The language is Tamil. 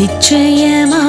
நிச்சயமா